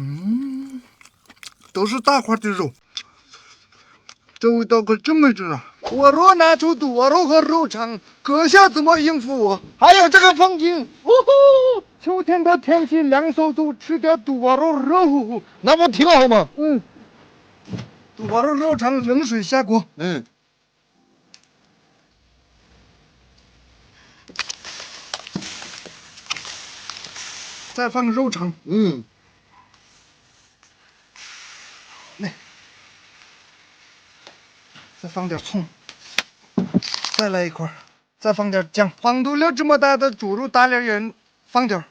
嗯，都是大块的肉，这味道可真没劲啊！我若拿出肚窝肉和肉肠，阁下怎么应付我？还有这个风景，呜呼！秋天的天气凉飕飕，吃点肚窝肉，热乎乎。那不挺好吗？嗯，肚窝肉肉肠冷水下锅，嗯，再放肉肠，嗯，再放点葱，再来一块儿，再放点姜。放肚了这么大的猪肉，大连人放点儿。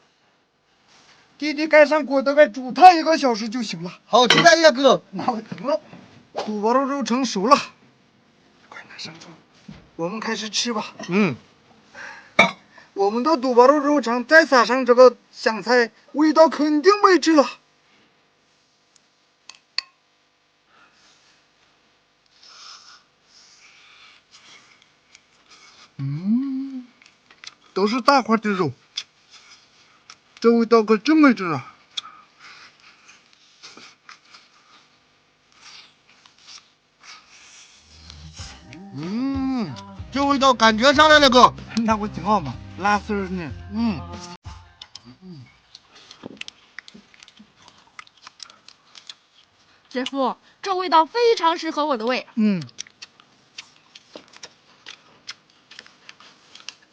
弟弟盖上锅，大概煮它一个小时就行了。好期待呀，哥。那我停了，肚包肉肉成熟了，快拿上桌，我们开始吃吧。嗯，我们的肚包肉肉肠再撒上这个香菜，味道肯定没治了。嗯，都是大块的肉，这味道可真没治啊！嗯，这味道感觉上来了，哥。那不挺好吗？拉丝儿呢？嗯，姐夫，这味道非常适合我的胃。嗯。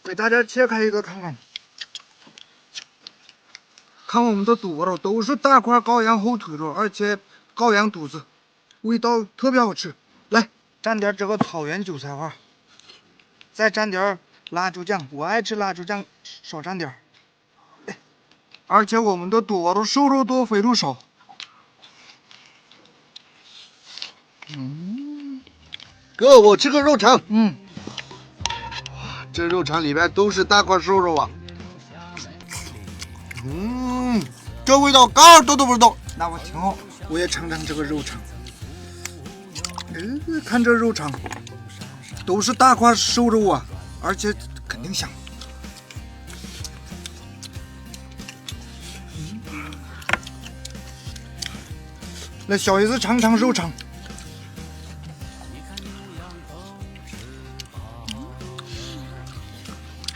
给大家切开一个看看，看我们的肚包肉都是大块羔羊后腿肉，而且羔羊肚子，味道特别好吃。来，蘸点这个草原韭菜花，再蘸点辣椒酱，我爱吃辣椒酱，少蘸点而且我们的肚包肉瘦肉多，肥肉少。嗯哥，我吃个肉肠。嗯。这肉肠里边都是大块瘦肉啊。嗯，这味道嘎儿动都不动。那我挺好，我也尝尝这个肉肠。嗯，看这肉肠，都是大块瘦肉啊，而且肯定香。来，小姨子尝尝肉肠。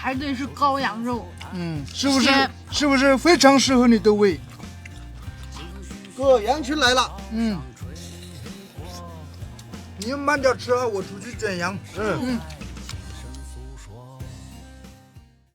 还得是羔羊肉，嗯，是不是？是不是非常适合你的胃？哥，羊群来了。嗯。你们慢点吃啊，我出去捡羊。嗯。嗯。